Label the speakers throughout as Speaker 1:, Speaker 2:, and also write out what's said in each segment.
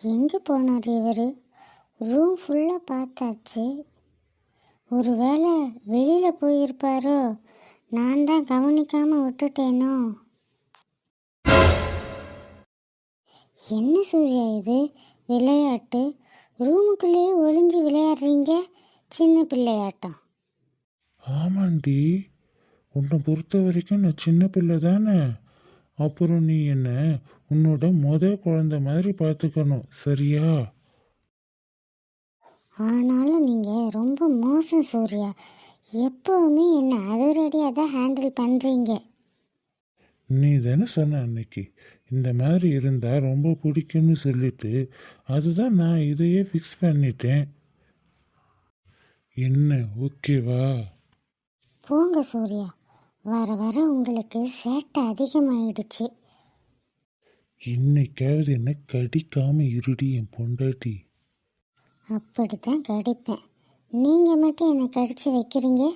Speaker 1: எங்கே போனார் இவர்? ரூம் ஃபுல்லாக பார்த்தாச்சு. ஒரு வேளை வெளியில் போயிருப்பாரோ? நான் தான் கவனிக்காமல் விட்டுட்டேனோ? என்ன சூர்யா இது? விளையாட்டு? ரூமுக்குள்ளேயே ஒளிஞ்சு விளையாடுறீங்க? சின்ன பிள்ளையாட்டம்.
Speaker 2: ஆமாண்டி. உன்னை பொறுத்த வரைக்கும் நான் சின்ன பிள்ளை தானே? அப்புறம் நீ என்ன? உன்னோட முத குழந்தை மாதிரி பார்த்துக்கணும் சரியா?
Speaker 1: ஆனாலும் நீங்கள் ரொம்ப மோசம் சூர்யா. எப்போவுமே என்னை அதிரடியாக தான் ஹேண்டில் பண்ணுறீங்க
Speaker 2: நீ தானே சொன்ன அன்னைக்கு இந்த மாதிரி இருந்தால் ரொம்ப பிடிக்கும்னு சொல்லிட்டு அதுதான் நான் இதையே ஃபிக்ஸ் பண்ணிட்டேன். என்ன ஓகேவா
Speaker 1: போங்க சூர்யா. வர வர உங்களுக்கு சேட்டை அதிகமாயிடுச்சு.
Speaker 2: இன்னைக்காவது என்ன கடிக்காம இருடி என் பொண்டாட்டி.
Speaker 1: அப்படி தான் கடிப்பேன். நீங்கள் மட்டும் என்னை கடிச்சு வைக்கிறீங்க?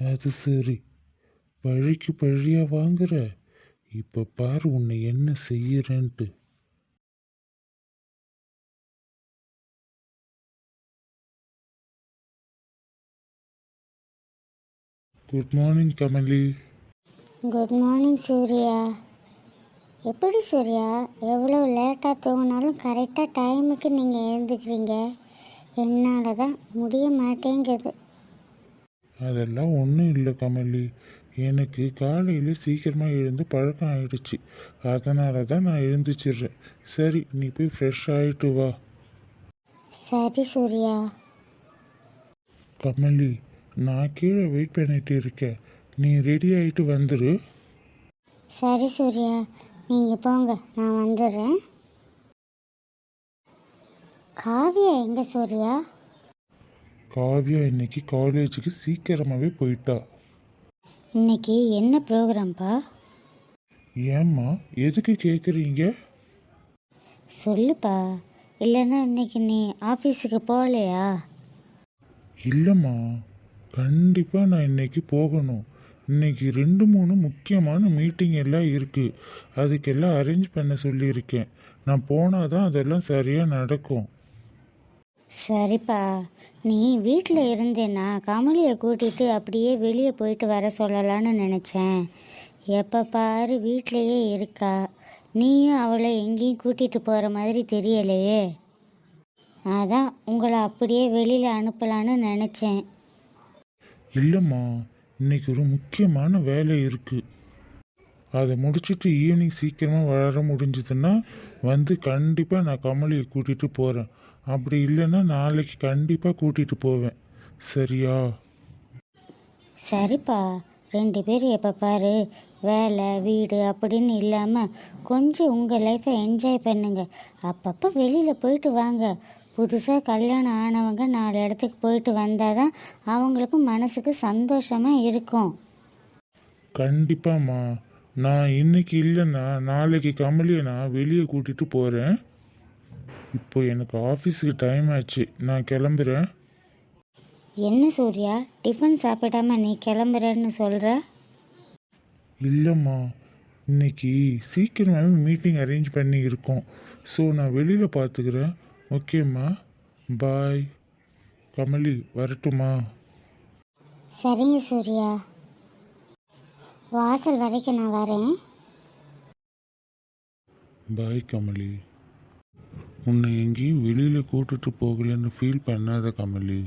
Speaker 2: அது சரி. பழிக்கு பழியா வாங்குற. இப்ப பாரு உன்னை என்ன செய்யறேன்ட்டு. Good morning Kamali
Speaker 1: good morning Surya எப்படி சூர்யா? எவ்வளோ லேட்டாக தூங்கினாலும் கரெக்டாக டைமுக்கு நீங்கள் எழுந்துக்கிறீங்க. என்னால் தான் முடிய மாட்டேங்குது.
Speaker 2: அதெல்லாம் ஒன்றும் இல்லை கமலி எனக்கு காலையில் சீக்கிரமாக எழுந்து பழக்கம் ஆயிடுச்சு. அதனால தான் நான் எழுந்திரிச்சிடுறேன் சரி நீ போய் ஃப்ரெஷ் ஆகிட்டு வா.
Speaker 1: சரி சூர்யா.
Speaker 2: கமலி நான் கீழே வெயிட் பண்ணிட்டு இருக்கேன். நீ ரெடி ஆகிட்டு வந்துரு.
Speaker 1: சரி சூர்யா. நீங்கள் போங்க. நான் வந்துடுறேன். காவியா எங்கே சூர்யா?
Speaker 2: காவியா இன்னைக்கு காலேஜுக்கு சீக்கிரமாகவே போயிட்டா.
Speaker 1: இன்னைக்கு என்ன ப்ரோக்ராம்ப்பா
Speaker 2: ஏம்மா எதுக்கு கேட்குறீங்க
Speaker 1: சொல்லுப்பா. இல்லைன்னா இன்னைக்கு நீ ஆஃபீஸுக்கு போகலையா?
Speaker 2: இல்லைம்மா. கண்டிப்பாக நான் இன்னைக்கு போகணும். இன்னைக்கு ரெண்டு மூணு முக்கியமான மீட்டிங் எல்லாம் இருக்குது அதுக்கெல்லாம் அரேஞ்ச் பண்ண சொல்லியிருக்கேன். நான் போனால் தான் அதெல்லாம் சரியாக நடக்கும்.
Speaker 1: சரிப்பா. நீ வீட்டில் இருந்தேன்னா கமலியை கூட்டிகிட்டு அப்படியே வெளியே போயிட்டு வர சொல்லலான்னு நினச்சேன். எப்போ பாரு வீட்டிலையே இருக்கா? நீயும் அவளை எங்கேயும் கூட்டிகிட்டு போகிற மாதிரி தெரியலையே. அதான் உங்களை அப்படியே வெளியில் அனுப்பலான்னு நினச்சேன்.
Speaker 2: இல்லைம்மா இன்னைக்கு ஒரு முக்கியமான வேலை இருக்குது அதை முடிச்சுட்டு ஈவினிங் சீக்கிரமாக வளர முடிஞ்சதுன்னா வந்து கண்டிப்பாக நான் கமலியை கூட்டிகிட்டு போகிறேன் அப்படி இல்லைன்னா நாளைக்கு கண்டிப்பாக கூட்டிகிட்டு போவேன். சரியா?
Speaker 1: சரிப்பா. ரெண்டு பேரும் எப்போ பாரு வேலை வீடு அப்படின்னு இல்லாமல் கொஞ்சம் உங்கள் லைஃப்பை என்ஜாய் பண்ணுங்க. அப்பப்போ வெளியில் போயிட்டு வாங்க. புதுசாக கல்யாணம் ஆனவங்க நாலு இடத்துக்கு போயிட்டு வந்தால் தான் அவங்களுக்கும் மனசுக்கு சந்தோஷமாக இருக்கும்.
Speaker 2: கண்டிப்பாம்மா. நான் இன்னைக்கு இல்லைன்னா நாளைக்கு கமலியை நான் வெளியே கூட்டிகிட்டு போகிறேன் இப்போ எனக்கு ஆஃபீஸுக்கு டைம் ஆச்சு. நான் கிளம்புறேன்.
Speaker 1: என்ன சூர்யா? டிஃபன் சாப்பிடாம நீ கிளம்புறேன்னு சொல்கிற
Speaker 2: இல்லைம்மா. இன்னைக்கு சீக்கிரமாகவே மீட்டிங் அரேஞ்ச் பண்ணி இருக்கோம். ஸோ நான் வெளியில் பார்த்துக்கிறேன் ஓகேம்மா பாய். கமலி வரட்டுமா?
Speaker 1: சரிங்க சூர்யா. வாசல் வரைக்கும் நான் வரேன்.
Speaker 2: பாய் கமலி. உன்னை எங்கேயும் வெளியில் கூட்டிட்டு போகலன்னு ஃபீல் பண்ணாத கமலி.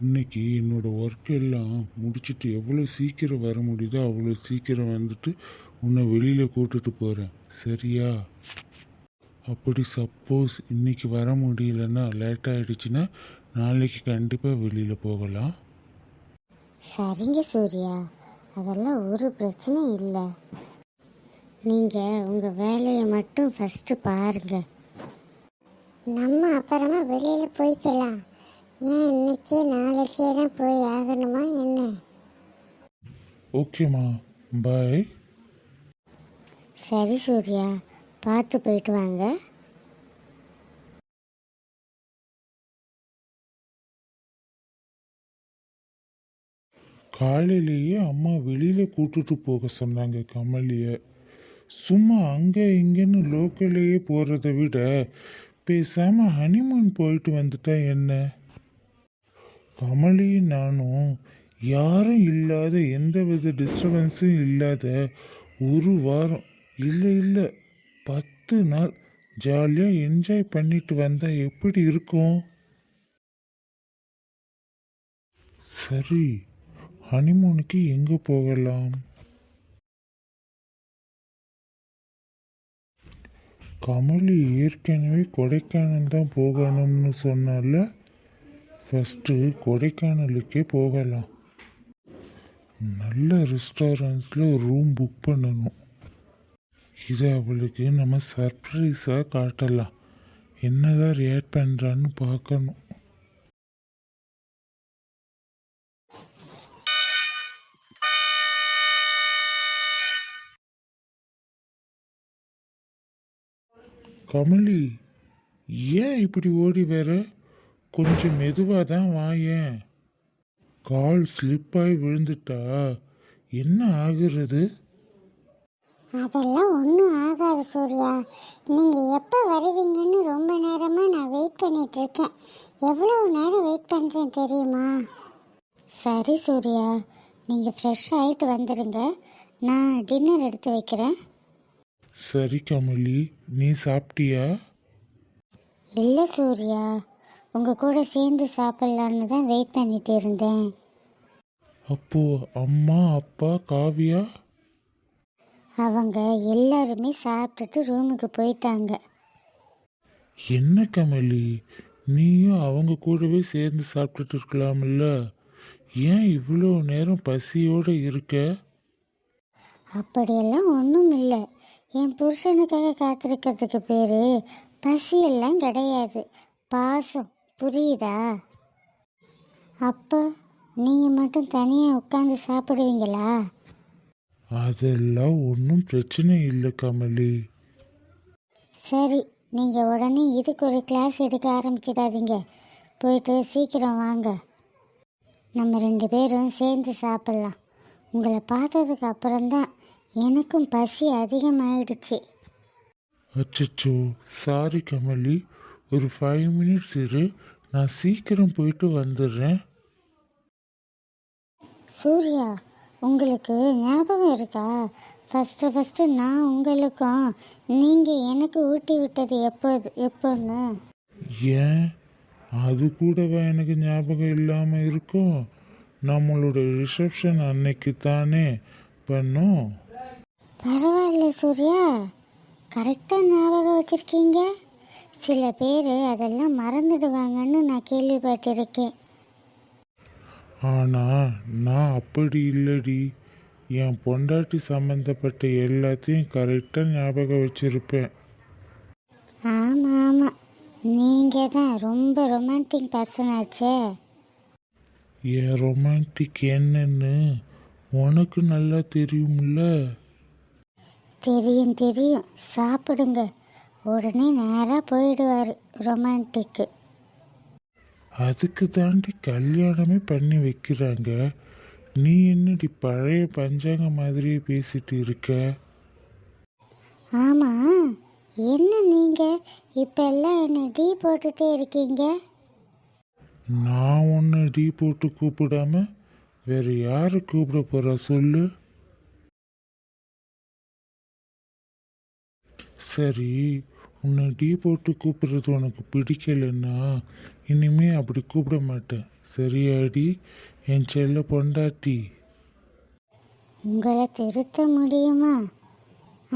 Speaker 2: இன்னைக்கு என்னோட ஒர்க் எல்லாம் முடிச்சிட்டு எவ்வளோ சீக்கிரம் வர முடியுதோ அவ்வளோ சீக்கிரம் வந்துட்டு உன்னை வெளியில் கூட்டிட்டு போகிறேன் சரியா? அப்படி சப்போஸ் இன்னைக்கு வர முடியலன்னா லேட் ஆயிடுச்சுன்னா நாளைக்கு கண்டிப்பாக வெளியில் போகலாம்.
Speaker 1: சரிங்க சூர்யா. அதெல்லாம் ஒரு பிரச்சனையும் இல்லை. நீங்கள் உங்கள் வேலையை மட்டும் ஃபஸ்ட்டு பாருங்க. நம்ம அப்புறமா வெளியில் போய்க்கலாம். ஏன் இன்னைக்கே நாளைக்கே தான் போய் ஆகணுமா என்ன?
Speaker 2: ஓகேம்மா பாய்
Speaker 1: சரி சூர்யா. பார்த்து போயிட்டு வாங்க.
Speaker 2: காலையிலேயே அம்மா வெளியில் கூட்டிட்டு போக சொன்னாங்க கமலியை. சும்மா அங்கே இங்கேன்னு லோக்கல்லையே போகிறத விட பேசாமல் ஹனிமூன் போயிட்டு வந்துட்டா என்ன? கமலியும் நானும் யாரும் இல்லாத எந்த வித டிஸ்டர்பன்ஸும் இல்லாத ஒரு வாரம் இல்லை இல்லை பத்து நாள் ஜாலியாக என்ஜாய் பண்ணிட்டு வந்தால் எப்படி இருக்கும்? சரி ஹனிமூனுக்கு எங்கே போகலாம்? கமலி ஏற்கனவே கொடைக்கானல் தான் போகணும்னு சொன்னால ஃபஸ்ட்டு கொடைக்கானலுக்கே போகலாம். நல்ல ரெஸ்டாரண்ட்ஸில் ரூம் புக் பண்ணணும். இதை அவளுக்கு நம்ம சர்ப்ரைஸாக காட்டலாம். என்னதான் ரியாக்ட் பண்ணுறான்னு பார்க்கணும். கமலி ஏன் இப்படி ஓடி வர? கொஞ்சம் மெதுவாக தான் வாயேன் கால் ஸ்லிப்பாகி விழுந்துட்டா? என்ன ஆகுறது?
Speaker 3: அதெல்லாம் ஒன்றும் ஆகாது சூர்யா. நீங்கள் எப்போ வருவீங்கன்னு ரொம்ப நேரமாக நான் வெயிட் பண்ணிட்டு இருக்கேன் எவ்வளோ நேரம் வெயிட் பண்ணுறேன் தெரியுமா? சரி சூர்யா நீங்கள் ஃப்ரெஷ் ஆகிட்டு வந்துடுங்க நான் டின்னர் எடுத்து வைக்கிறேன்.
Speaker 2: சரி கமலி நீ சாப்பிட்டியா?
Speaker 3: இல்லை சூர்யா உங்கள் கூட சேர்ந்து சாப்பிட்லான்னு தான் வெயிட் பண்ணிட்டு இருந்தேன்.
Speaker 2: அப்போ அம்மா அப்பா காவியா?
Speaker 3: அவங்க எல்லாருமே சாப்பிட்டுட்டு ரூமுக்கு போயிட்டாங்க.
Speaker 2: என்ன கமலி? நீயும் அவங்க கூடவே சேர்ந்து சாப்பிட்டுட்டு இருக்கலாம்ல. ஏன் இவ்வளோ நேரம் பசியோடு இருக்க?
Speaker 3: அப்படியெல்லாம் ஒன்றும் இல்லை என் புருஷனுக்காக காத்திருக்கிறதுக்கு பேர் பசியெல்லாம் கிடையாது. பாசம். புரியுதா? அப்போ நீங்கள் மட்டும் தனியாக உட்காந்து சாப்பிடுவீங்களா?
Speaker 2: அதெல்லாம் ஒன்றும் பிரச்சனை இல்லை கமலி.
Speaker 3: சரி நீங்கள் உடனே இதுக்கு ஒரு கிளாஸ் எடுக்க ஆரம்பிச்சிடாதீங்க. போயிட்டு சீக்கிரம் வாங்க. நம்ம ரெண்டு பேரும் சேர்ந்து சாப்பிட்லாம். உங்களை பார்த்ததுக்கு அப்புறம்தான் எனக்கும் பசி அதிகமாயிடுச்சு.
Speaker 2: அச்சச்சோ சாரி கமலி. ஒரு ஃபைவ் மினிட்ஸ் இரு. நான் சீக்கிரம் போயிட்டு வந்துடுறேன்.
Speaker 3: சூர்யா உங்களுக்கு ஞாபகம் இருக்கா? ஃபஸ்ட்டு ஃபஸ்ட்டு நான் உங்களுக்கும் நீங்கள் எனக்கு ஊட்டி விட்டது எப்போது எப்போன்னு?
Speaker 2: ஏன்? அது கூடவா எனக்கு ஞாபகம் இல்லாமல் இருக்கும் நம்மளோட ரிசப்ஷன் அன்னைக்கு தானே பண்ணோம்.
Speaker 3: பரவாயில்ல சூர்யா. கரெக்டாக ஞாபகம் வச்சுருக்கீங்க. சில பேர் அதெல்லாம் மறந்துடுவாங்கன்னு நான் கேள்விப்பட்டிருக்கேன்.
Speaker 2: ஆனால் நான் அப்படி இல்லடி. என் பொண்டாட்டி சம்மந்தப்பட்ட எல்லாத்தையும் கரெக்டாக ஞாபகம் வச்சுருப்பேன்.
Speaker 3: ஆமாம் ஆமாம் நீங்கள் தான் ரொம்ப ரொமான்டிக் பர்சன் ஆச்சே.
Speaker 2: என் ரொமான்டிக் என்னன்னு உனக்கு நல்லா தெரியும்ல?
Speaker 3: தெரியும் தெரியும். சாப்பிடுங்க. உடனே நேராக போயிடுவார் ரொமான்டிக்கு
Speaker 2: அதுக்கு தாண்டி கல்யாணமே பண்ணி வைக்கிறாங்க. நீ என்னடி பழைய பஞ்சாங்க மாதிரியே பேசிட்டு இருக்க?
Speaker 3: ஆமாம் என்ன நீங்கள் இப்போ எல்லாம் என்ன டீ போட்டுட்டே இருக்கீங்க?
Speaker 2: நான் உன்னை டீ போட்டு கூப்பிடாம வேற யாரை கூப்பிட போறா சொல்லு? சரி உன்னை டீ போட்டு கூப்பிடுறது உனக்கு பிடிக்கலன்னா இனிமே அப்படி கூப்பிட மாட்டேன் சரியாடி என் செல்ல பொண்டாட்டி.
Speaker 3: உங்களை திருத்த முடியுமா?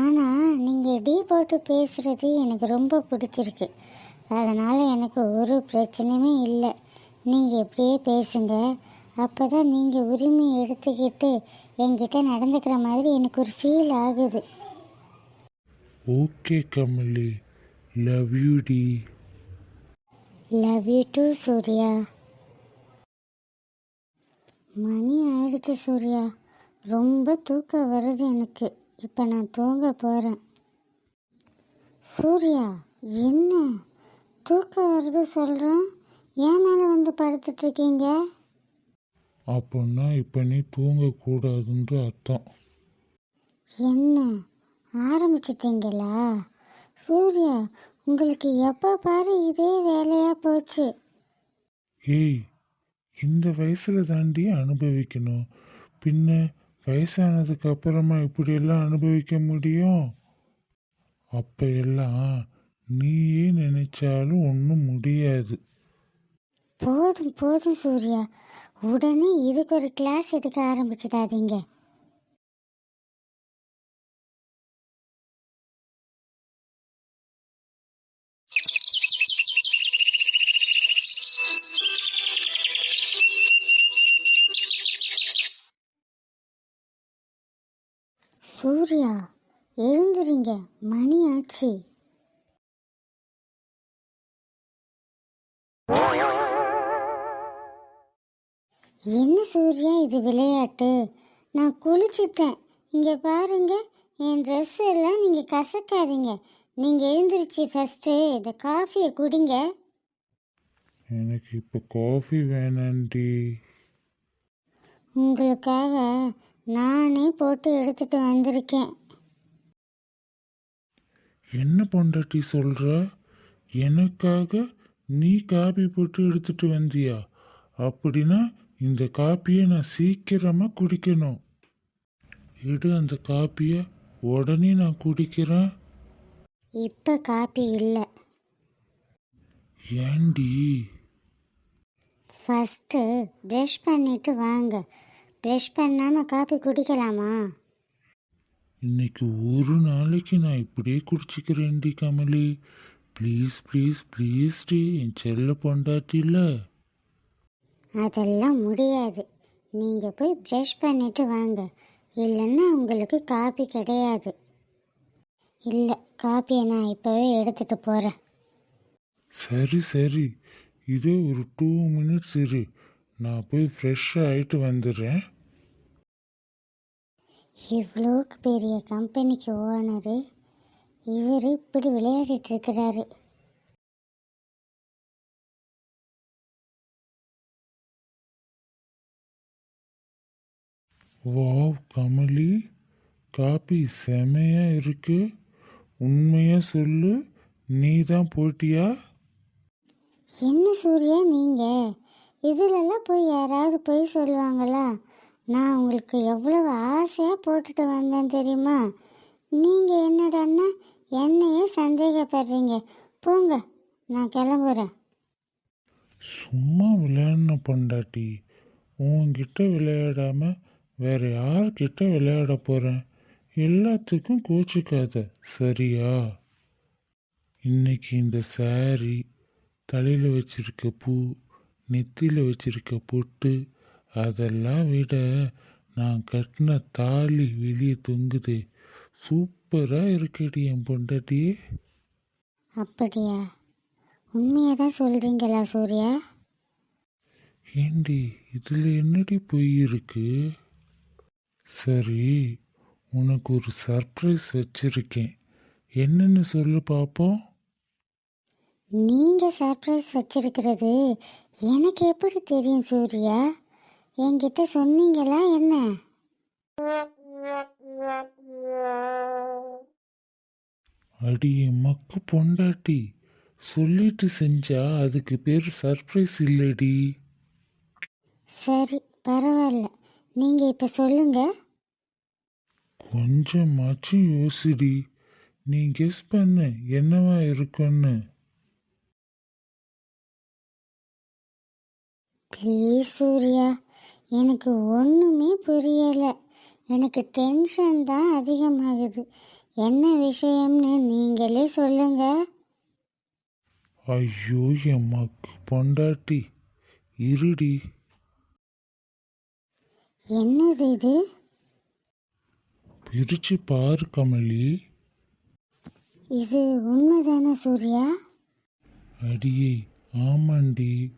Speaker 3: ஆனால் நீங்கள் டீ போட்டு பேசுகிறது எனக்கு ரொம்ப பிடிச்சிருக்கு. அதனால் எனக்கு ஒரு பிரச்சனையுமே இல்லை. நீங்கள் எப்படியே பேசுங்க. அப்போ தான் நீங்கள் உரிமை எடுத்துக்கிட்டு என்கிட்ட நடந்துக்கிற மாதிரி எனக்கு ஒரு ஃபீல் ஆகுது.
Speaker 2: ஓகே கமலி. லவ் யூ டி
Speaker 3: லவ் யூ டூ சூர்யா மணி ஆயிடுச்சு சூர்யா. ரொம்ப தூக்கம் வருது எனக்கு. இப்போ நான் தூங்க போகிறேன் சூர்யா என்ன? தூக்கம் வருது சொல்கிறேன் ஏன் மேலே வந்து படுத்துட்ருக்கீங்க
Speaker 2: அப்படின்னா இப்போ நீ தூங்கக்கூடாதுன்ற அர்த்தம்.
Speaker 3: என்ன? ஆரம்பிச்சிட்டிங்களா? சூர்யா உங்களுக்கு எப்போ பாரு இதே வேலையாக போச்சு.
Speaker 2: ஏய் இந்த வயசுல தாண்டி அனுபவிக்கணும். பின்ன வயசானதுக்கு அப்புறமா இப்படியெல்லாம் அனுபவிக்க முடியும்? அப்ப எல்லாம் நீயே நினைச்சாலும் ஒன்றும் முடியாது.
Speaker 3: போதும் போதும் சூர்யா. உடனே இதுக்கு ஒரு கிளாஸ் எடுக்க ஆரம்பிச்சிடாதீங்க. எழுந்துறீங்க மணி ஆச்சு என்ன சூர்யா இது விளையாட்டு? நான் குளிச்சிட்டேன். இங்கே பாருங்க என் ட்ரெஸ் எல்லாம் நீங்கள் கசக்காதீங்க. நீங்கள் எழுந்திருச்சு ஃபஸ்ட்டு இந்த காஃபியை குடிங்க.
Speaker 2: எனக்கு இப்போ காஃபி வேணாண்டி.
Speaker 3: உங்களுக்காக நானே போட்டு எடுத்துட்டு வந்திருக்கேன்.
Speaker 2: என்ன பொண்டாட்டி சொல்ற? எனக்காக நீ காபி போட்டு எடுத்துட்டு வந்தியா? அப்படின்னா இந்த காப்பியை நான் சீக்கிரமா குடிக்கணும். எடு அந்த காப்பியை உடனே நான் குடிக்கிறேன்.
Speaker 3: இப்போ காப்பி இல்லை.
Speaker 2: ஏண்டி?
Speaker 3: ஃபஸ்ட்டு ப்ரஷ் பண்ணிட்டு வாங்க. ப்ரஷ் பண்ணாமல் காப்பி குடிக்கலாமா?
Speaker 2: இன்னைக்கு ஒரு நாளைக்கு நான் இப்படியே குடிச்சிக்கிறேன்டி கமலி. ப்ளீஸ் ப்ளீஸ் ப்ளீஸ் டி என் செல்ல பொண்டாட்டில.
Speaker 3: அதெல்லாம் முடியாது. நீங்கள் போய் ப்ரஷ் பண்ணிட்டு வாங்க. இல்லைன்னா உங்களுக்கு காப்பி கிடையாது. இல்லை காப்பியை நான் இப்போவே எடுத்துகிட்டு போகிறேன்
Speaker 2: சரி சரி. இதே ஒரு டூ மினிட்ஸ் இரு. நான் போய் ஃப்ரெஷ் ஆகிட்டு வந்துடுறேன்.
Speaker 3: இவ்வளோ பெரிய கம்பெனிக்கு ஓனரு. இவர் இப்படி விளையாடிட்டு இருக்கிறாரு.
Speaker 2: வாவ் கமலி. காப்பி செமையா இருக்கு. உண்மையா சொல்லு நீ தான் போட்டியா?
Speaker 3: என்ன சூர்யா நீங்கள் இதிலெல்லாம் போய் யாராவது போய் சொல்லுவாங்களா? நான் உங்களுக்கு எவ்வளவு ஆசையாக போட்டுட்டு வந்தேன் தெரியுமா? நீங்கள் என்னடான்னா என்னையே சந்தேகப்படுறீங்க. போங்க நான் கிளம்புறேன்.
Speaker 2: சும்மா விளையாடின பொண்டாட்டி உன்கிட்ட விளையாடாம வேற யார்கிட்ட விளையாட போகிறேன் எல்லாத்துக்கும் கோச்சிக்காத சரியா? இன்னைக்கு இந்த சாரி தலையில் வச்சிருக்க பூ நெத்தியில் வச்சிருக்க பொட்டு அதெல்லாம் விட நான் கட்டின தாலி வெளியே தொங்குதே. சூப்பரா இருக்கடி என் பொண்டாட்டியே
Speaker 3: அப்படியா? உண்மையாக தான் சொல்கிறீங்களா சூர்யா?
Speaker 2: ஏண்டி இதில் என்னடி பொய் இருக்கு? சரி உனக்கு ஒரு சர்ப்ரைஸ் வச்சிருக்கேன். என்னன்னு சொல்லு பார்ப்போம்
Speaker 3: நீங்கள் சர்ப்ரைஸ் வச்சிருக்கிறது எனக்கு எப்படி தெரியும் சூர்யா? என்கிட்ட சொன்னீங்களா என்ன?
Speaker 2: அடி என் மக்கு பொண்டாட்டி. சொல்லிட்டு செஞ்சா அதுக்கு பேர் சர்ப்ரைஸ் இல்லடி.
Speaker 3: சரி பரவாயில்ல. நீங்கள் இப்போ சொல்லுங்கள்
Speaker 2: கொஞ்சமாச்சும் யோசிடி. நீ கெஸ் பண்ணு என்னவா இருக்குன்னு.
Speaker 3: ப்ளீஸ் சூர்யா எனக்கு ஒன்றுமே புரியலை. எனக்கு டென்ஷன் தான் அதிகமாகுது. என்ன விஷயம்னு நீங்களே சொல்லுங்க.
Speaker 2: ஐயோ என் மக்கு பொண்டாட்டி. இருடி.
Speaker 3: என்னது இது?
Speaker 2: பிரிச்சு பாரு கமலி.
Speaker 3: இது உண்மைதானே சூர்யா?
Speaker 2: அடியே ஆமாண்டி.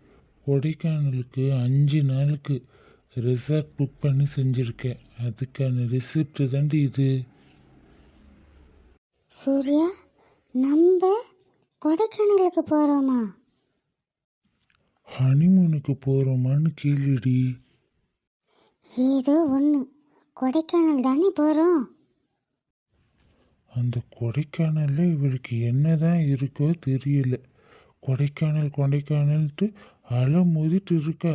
Speaker 2: கொடைக்கானலுக்கு அஞ்சு நாளுக்கு. ரிசார்ட் புக் பண்ணி செஞ்சுருக்கேன். அதுக்கான ரிசிப்ட் தாண்டி இது.
Speaker 3: சூர்யா நம்ம கொடைக்கானலுக்கு போகிறோமா
Speaker 2: ஹனிமூனுக்கு போகிறோமான்னு கேளுடி.
Speaker 3: ஏதோ ஒன்று கொடைக்கானல் தானே போகிறோம்
Speaker 2: அந்த கொடைக்கானல்ல இவளுக்கு என்னதான் இருக்கோ தெரியல. கொடைக்கானல் கொடைக்கானல்ட்டு அலை மோதிட்டு இருக்கா.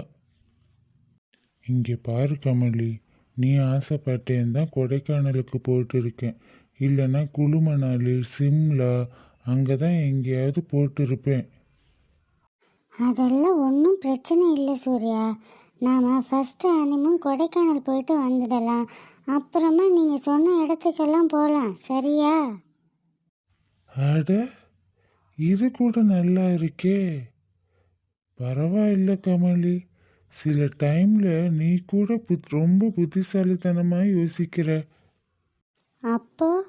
Speaker 2: இங்கே பாரு கமலி நீ ஆசைப்பட்டேன் தான் கொடைக்கானலுக்கு போயிட்டு இருக்கேன் இல்லைன்னா குளுமணாலி சிம்லா அங்கே தான் எங்கேயாவது போட்டு இருப்பேன்
Speaker 3: அதெல்லாம் ஒன்றும் பிரச்சனை இல்லை சூர்யா. நாம் ஃபஸ்ட்டு ஹனிமூன் கொடைக்கானல் போயிட்டு வந்துடலாம். அப்புறமா நீங்கள் சொன்ன இடத்துக்கெல்லாம் போகலாம். சரியா?
Speaker 2: அட இது கூட நல்லா இருக்கே. பரவாயில்ல கமலி சில டைம்ல நீ கூட புத் ரொம்ப புத்திசாலித்தனமாக யோசிக்கிற.
Speaker 3: அப்போ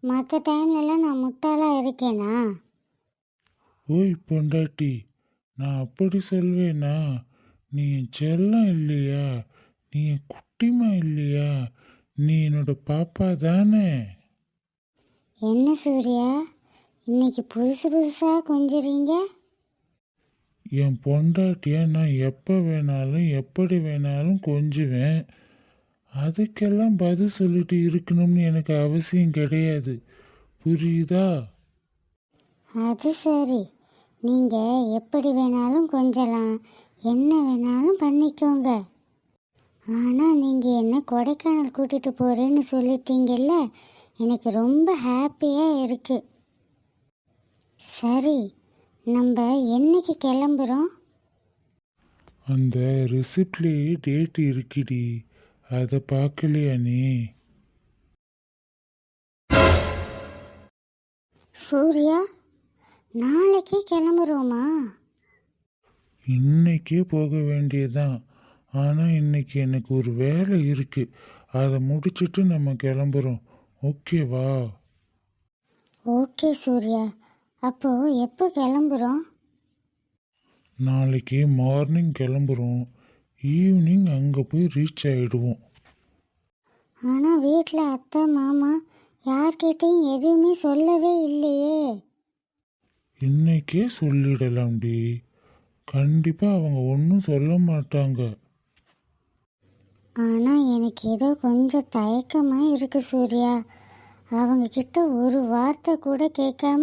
Speaker 3: மற்ற டைம்லலாம் நான் முட்டாளாக இருக்கேனா?
Speaker 2: ஓய் பொண்டாட்டி நான் அப்படி சொல்வேனா? நீ என் செல்லம் இல்லையா? நீ என் குட்டிமா இல்லையா? நீ என்னோட பாப்பா தானே?
Speaker 3: என்ன சூர்யா? இன்னைக்கு புதுசு புதுசாக கொஞ்சுறீங்க?
Speaker 2: என் பொண்டாட்டியை நான் எப்போ வேணாலும் எப்படி வேணாலும் கொஞ்சுவேன். அதுக்கெல்லாம் பதில் சொல்லிட்டு இருக்கணும்னு எனக்கு அவசியம் கிடையாது. புரியுதா?
Speaker 3: அது சரி. நீங்கள் எப்படி வேணாலும் கொஞ்சலாம். என்ன வேணாலும் பண்ணிக்கோங்க. ஆனால் நீங்கள் என்ன கொடைக்கானல் கூட்டிகிட்டு போகிறேன்னு சொல்லிட்டீங்கல்ல? எனக்கு ரொம்ப ஹாப்பியாக இருக்குது சரி. நம்ம என்னைக்கு கிளம்புறோம்?
Speaker 2: அந்த ரெசிப்ட்லேயே டேட் இருக்குடி. அதை பார்க்கலையா நீ?
Speaker 3: சூர்யா நாளைக்கே கிளம்புறோமா?
Speaker 2: இன்னைக்கே போக வேண்டியதுதான். ஆனால் இன்னைக்கு எனக்கு ஒரு வேலை இருக்கு. அதை முடிச்சிட்டு நம்ம கிளம்புறோம். ஓகேவா?
Speaker 3: ஓகே சூர்யா. அப்போது எப்போ கிளம்புறோம்?
Speaker 2: நாளைக்கு மார்னிங் கிளம்புறோம். ஈவினிங் அங்கே போய் ரீச் ஆகிடுவோம்
Speaker 3: ஆனால் வீட்டில் அத்தை மாமா யார்கிட்டையும் எதுவுமே சொல்லவே இல்லையே.
Speaker 2: இன்னைக்கே சொல்லிடலாம்டி கண்டிப்பாக அவங்க ஒன்றும் சொல்ல மாட்டாங்க.
Speaker 3: ஆனால் எனக்கு ஏதோ கொஞ்சம் தயக்கமாக இருக்குது சூர்யா. அவங்க கிட்ட ஒரு வார்த்தை கூட கேட்காம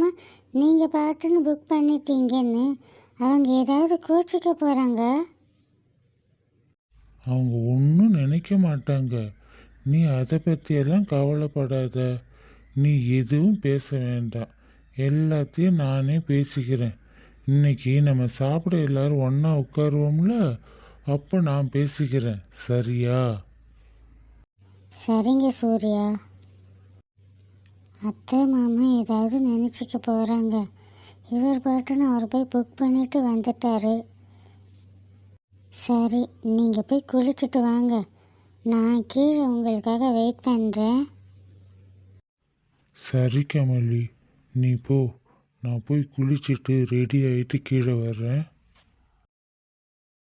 Speaker 3: நீங்கள் பாட்டுன்னு புக் பண்ணிட்டீங்கன்னு அவங்க ஏதாவது கோச்சிக்க போகிறாங்க
Speaker 2: அவங்க ஒன்றும் நினைக்க மாட்டாங்க. நீ அதை பற்றியெல்லாம் கவலைப்படாத. நீ எதுவும் பேச வேண்டாம். எல்லாத்தையும் நானே பேசிக்கிறேன். இன்னைக்கு நம்ம சாப்பிட எல்லாரும் ஒன்றா உட்காருவோம்ல? அப்போ நான் பேசிக்கிறேன். சரியா?
Speaker 3: சரிங்க சூர்யா. அத்தை மாமா ஏதாவது நினச்சிக்க போகிறாங்க இவர் பாட்டுன்னு அவர் போய் புக் பண்ணிட்டு வந்துட்டாரு. சரி நீங்கள் போய் குளிச்சுட்டு வாங்க. நான் கீழே உங்களுக்காக வெயிட் பண்ணுறேன்
Speaker 2: சரி கமலி. நீ போ. நான் போய் குளிச்சுட்டு ரெடி ஆகிட்டு கீழே வர்றேன்.